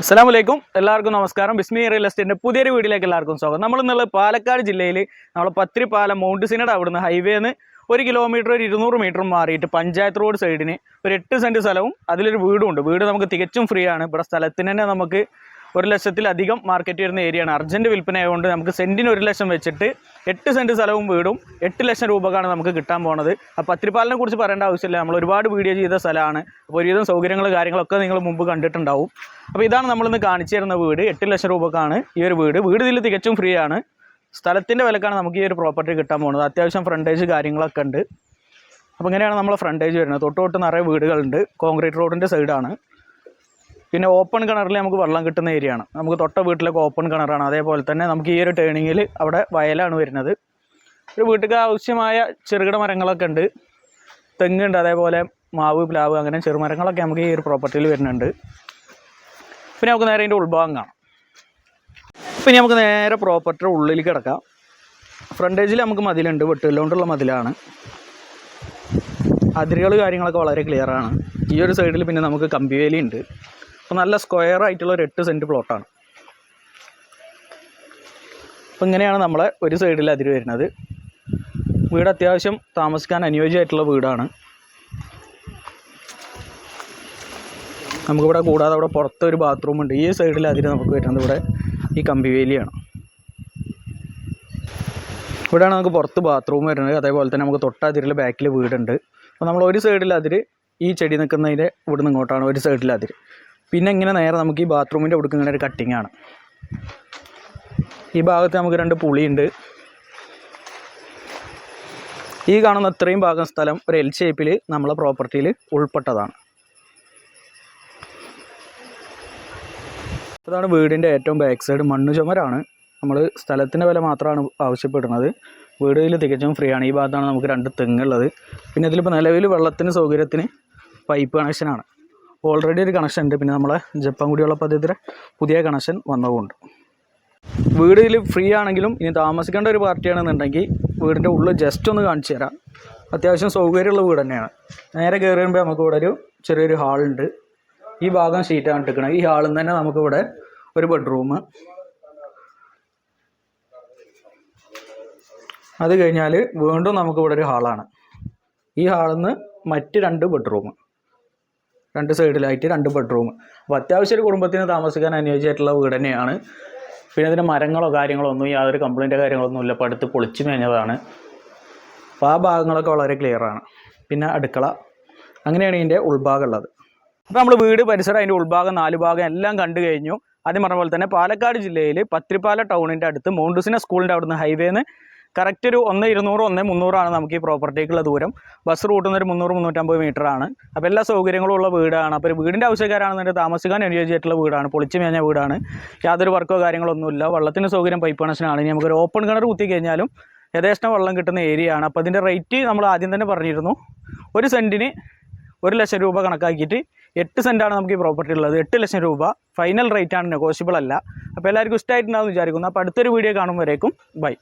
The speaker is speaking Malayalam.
അസ്സലാമലൈക്കും. എല്ലാവർക്കും നമസ്കാരം. ബിസ്മി റിയൽ എസ്റ്റേറ്റിന്റെ പുതിയൊരു വീഡിയോയിലേക്ക് എല്ലാവർക്കും സ്വാഗതം. നമ്മൾ ഇന്നുള്ളത് പാലക്കാട് ജില്ലയിൽ നമ്മൾ പത്തിരിപ്പാലം മൗണ്ട് സിനഡ് അവിടുന്ന് ഹൈവേന്ന് ഒരു കിലോമീറ്റർ ഒരു ഇരുന്നൂറ് മീറ്റർ മാറിയിട്ട് പഞ്ചായത്ത് റോഡ് സൈഡിന് ഒരു എട്ട് സെന്റ് സ്ഥലവും അതിലൊരു വീടും ഉണ്ട്. വീട് നമുക്ക് തികച്ചും ഫ്രീ ആണ്. ഇവിടെ സ്ഥലത്തിന് തന്നെ നമുക്ക് ഒരു ലക്ഷത്തിലധികം മാർക്കറ്റ് വരുന്ന ഏരിയയാണ് അർജന്റ് വിൽപ്പന ആയതുകൊണ്ട് നമുക്ക് സെന്റിന് ഒരു ലക്ഷം വെച്ചിട്ട് എട്ട് സെന്റ് സ്ഥലവും വീടും എട്ട് ലക്ഷം രൂപക്കാണ് നമുക്ക് കിട്ടാൻ പോണത്. അപ്പോൾ പത്തിരിപ്പാലിനെ കുറിച്ച് പറയേണ്ട ആവശ്യമില്ല. നമ്മൾ ഒരുപാട് വീഡിയോ ചെയ്ത സ്ഥലമാണ്. അപ്പോൾ ഒരുവിധം സൗകര്യങ്ങൾ കാര്യങ്ങളൊക്കെ നിങ്ങൾ മുമ്പ് കണ്ടിട്ടുണ്ടാവും. അപ്പോൾ ഇതാണ് നമ്മളിന്ന് കാണിച്ചു തരുന്ന വീട്. എട്ട് ലക്ഷം രൂപക്കാണ് ഈ ഒരു വീട്. വീട് ഇതിൽ തികച്ചും ഫ്രീ ആണ്. സ്ഥലത്തിന്റെ വിലക്കാണ് നമുക്ക് ഈ ഒരു പ്രോപ്പർട്ടി കിട്ടാൻ പോകുന്നത് അത്യാവശ്യം ഫ്രണ്ടേജ് കാര്യങ്ങളൊക്കെ ഉണ്ട്. അപ്പോൾ ഇങ്ങനെയാണ് നമ്മൾ ഫ്രണ്ടേജ് വരുന്നത്. തൊട്ട് തൊട്ട് നിറയെ വീടുകളുണ്ട്. കോൺക്രീറ്റ് റോഡിന്റെ സൈഡാണ് പിന്നെ ഓപ്പൺ കിണറിൽ നമുക്ക് വെള്ളം കിട്ടുന്ന ഏരിയയാണ് നമുക്ക് തൊട്ട വീട്ടിലൊക്കെ ഓപ്പൺ കിണറാണ്. അതേപോലെ തന്നെ നമുക്ക് ഈ ഒരു ടേണിങ്ങിൽ അവിടെ വയലാണ് വരുന്നത്. ഒരു വീട്ടിലേക്ക് ആവശ്യമായ ചെറുകിട മരങ്ങളൊക്കെ ഉണ്ട്. തെങ്ങുണ്ട് അതേപോലെ മാവ് പ്ലാവ് അങ്ങനെ ചെറുമരങ്ങളൊക്കെ നമുക്ക് ഈ ഒരു പ്രോപ്പർട്ടിയിൽ വരുന്നുണ്ട്. പിന്നെ നമുക്ക് നേരെ അതിന്റെ ഉൾഭാഗം കാണാം. പിന്നെ നമുക്ക് നേരെ പ്രോപ്പർട്ടിയുടെ ഉള്ളിൽ കിടക്കാം. ഫ്രണ്ടേജിൽ നമുക്ക് മതിലുണ്ട്. വെട്ടുകൊണ്ടുള്ള മതിലാണ്. അതിരുകൾ കാര്യങ്ങളൊക്കെ വളരെ ക്ലിയറാണ് ഈ ഒരു സൈഡിൽ പിന്നെ നമുക്ക് കമ്പിവേലി ഉണ്ട്. അപ്പോൾ നല്ല സ്ക്വയർ ആയിട്ടുള്ള ഒരു എട്ട് സെന്റ് പ്ലോട്ടാണ് അപ്പോൾ ഇങ്ങനെയാണ് നമ്മളെ ഒരു സൈഡിൽ അതിര് വരുന്നത്. വീട് അത്യാവശ്യം താമസിക്കാൻ അനുയോജ്യമായിട്ടുള്ള വീടാണ്. നമുക്കിവിടെ കൂടാതെ അവിടെ പുറത്ത് ഒരു ബാത്റൂം ഉണ്ട്. ഈ സൈഡിൽ അതിര് നമുക്ക് വരുന്നത് ഇവിടെ ഈ കമ്പിവേലിയാണ് ഇവിടെയാണ് നമുക്ക് പുറത്ത് ബാത്റൂം വരുന്നത്. അതേപോലെ തന്നെ നമുക്ക് തൊട്ടതിരിൽ ബാക്കിൽ വീടുണ്ട്. അപ്പോൾ നമ്മൾ ഒരു സൈഡിൽ അതിര് ഈ ചെടി നിൽക്കുന്നതിന്റെ ഇവിടുന്ന് ഇങ്ങോട്ടാണ് ഒരു സൈഡിൽ അതിര്. പിന്നെ ഇങ്ങനെ നേരെ നമുക്ക് ഈ ബാത്റൂമിന്റെ ഇങ്ങനെ ഒരു കട്ടിങ് ആണ്. ഈ ഭാഗത്ത് നമുക്ക് രണ്ട് പുളിയുണ്ട്. ഈ കാണുന്ന അത്രയും ഭാഗം സ്ഥലം ഒരു എൽ ഷേപ്പിൽ നമ്മളെ പ്രോപ്പർട്ടിയിൽ ഉൾപ്പെട്ടതാണ്. അതാണ് വീടിന്റെ ഏറ്റവും ബാക്ക് സൈഡ് മണ്ണ് ചുമരാണ്. നമ്മൾ സ്ഥലത്തിന്റെ വില മാത്രമാണ് ആവശ്യപ്പെടുന്നത്. വീടിൽ തികച്ചും ഫ്രീ ആണ്. ഈ ഭാഗത്താണ് നമുക്ക് രണ്ട് തെങ്ങുള്ളത് പിന്നെ ഇതിലിപ്പോൾ നിലവിൽ വെള്ളത്തിന് സൗകര്യത്തിന് പൈപ്പ് കണക്ഷനാണ് ഓൾറെഡി ഒരു കണക്ഷൻ ഉണ്ട്. പിന്നെ നമ്മളെ ജപ്പാൻ കുടിവെള്ള പദ്ധതിയുടെ പുതിയ കണക്ഷൻ വന്നതുകൊണ്ട്. വീട് ഇതിൽ ഫ്രീ ആണെങ്കിലും ഇനി താമസിക്കേണ്ട ഒരു പാർട്ടിയാണെന്നുണ്ടെങ്കിൽ വീടിന്റെ ഉള്ളിൽ ജസ്റ്റ് ഒന്ന് കാണിച്ചു തരാം. അത്യാവശ്യം സൗകര്യമുള്ള വീട് തന്നെയാണ്. നേരെ കയറി വരുമ്പോൾ നമുക്ക് ഇവിടെ ഒരു ചെറിയൊരു ഹാളുണ്ട് ഈ ഭാഗം ഷീറ്റാണ് എടുക്കുന്നത്. ഈ ഹാളിൽ തന്നെ നമുക്കിവിടെ ഒരു ബെഡ്റൂം അത് കഴിഞ്ഞാൽ വീണ്ടും നമുക്കിവിടെ ഒരു ഹാളാണ് ഈ ഹാളിൽ നിന്ന് മറ്റ് രണ്ട് ബെഡ്റൂം രണ്ട് സൈഡിലായിട്ട് രണ്ട് ബെഡ്റൂം. അപ്പോൾ അത്യാവശ്യം ഒരു കുടുംബത്തിന് താമസിക്കാൻ അനുയോജ്യമായിട്ടുള്ള വീട് തന്നെയാണ്. പിന്നെ അതിന്റെ മരങ്ങളോ കാര്യങ്ങളോ ഒന്നും യാതൊരു കംപ്ലൈന്റോ കാര്യങ്ങളൊന്നും ഇല്ല. അപ്പോൾ അടുത്ത് പൊളിച്ചു മേഞ്ഞതാണ്. അപ്പോൾ ആ ഭാഗങ്ങളൊക്കെ വളരെ ക്ലിയറാണ് പിന്നെ അടുക്കള. അങ്ങനെയാണ് ഇതിന്റെ ഉൾഭാഗം ഉള്ളത്. അപ്പോൾ നമ്മൾ വീട് പരിസരം അതിന്റെ ഉൾഭാഗം നാല് ഭാഗം എല്ലാം കണ്ടു കഴിഞ്ഞു. ആദ്യം പറഞ്ഞ പോലെ തന്നെ പാലക്കാട് ജില്ലയിൽ പത്രിപ്പാല ടൗണിന്റെ അടുത്ത് മൗണ്ടുസിന സ്കൂളിന്റെ അവിടുന്ന് ഹൈവേന്ന് കറക്റ്റ് ഒരു ഒന്ന് ഇരുന്നൂറ് ഒന്ന് മുന്നൂറാണ് നമുക്ക് ഈ പ്രോപ്പർട്ടിക്കുള്ള ദൂരം. ബസ് റൂട്ടിൽ നിന്ന് ഒരു മുന്നൂറ് മുന്നൂറ്റമ്പത് ആണ്. അപ്പോൾ എല്ലാ സൗകര്യങ്ങളും ഉള്ള വീടാണ്. അപ്പോൾ ഒരു വീടിന്റെ ആവശ്യക്കാരാണെന്നുണ്ടെങ്കിൽ താമസിക്കാൻ അനുയോജ്യമായിട്ടുള്ള വീടാണ്. പൊളിച്ചു മേഞ്ഞ വീടാണ്. യാതൊരു വർക്കോ കാര്യങ്ങളൊന്നുമില്ല. വെള്ളത്തിന് സൗകര്യം പൈപ്പ് കണക്ഷനാണ് ഇനി നമുക്കൊരു ഓപ്പൺ കിണർ കുത്തി കഴിഞ്ഞാലും യഥേഷ്ടം വെള്ളം കിട്ടുന്ന ഏരിയ ആണ്. അപ്പോൾ അതിന്റെ റേറ്റ് നമ്മൾ ആദ്യം തന്നെ പറഞ്ഞിരുന്നു. ഒരു സെന്റിന് ഒരു ലക്ഷം രൂപ കണക്കാക്കിയിട്ട് എട്ട് സെന്റാണ് നമുക്ക് ഈ പ്രോപ്പർട്ടി ഉള്ളത്. എട്ട് ലക്ഷം രൂപ. ഫൈനൽ റേറ്റ് ആണ് നെഗോഷ്യബിൾ അല്ല. അപ്പോൾ എല്ലാവർക്കും ഇഷ്ടമായിട്ടുണ്ടാവും വിചാരിക്കുന്നു. അപ്പോൾ അടുത്തൊരു വീഡിയോ കാണുമ്പോഴേക്കും ബൈ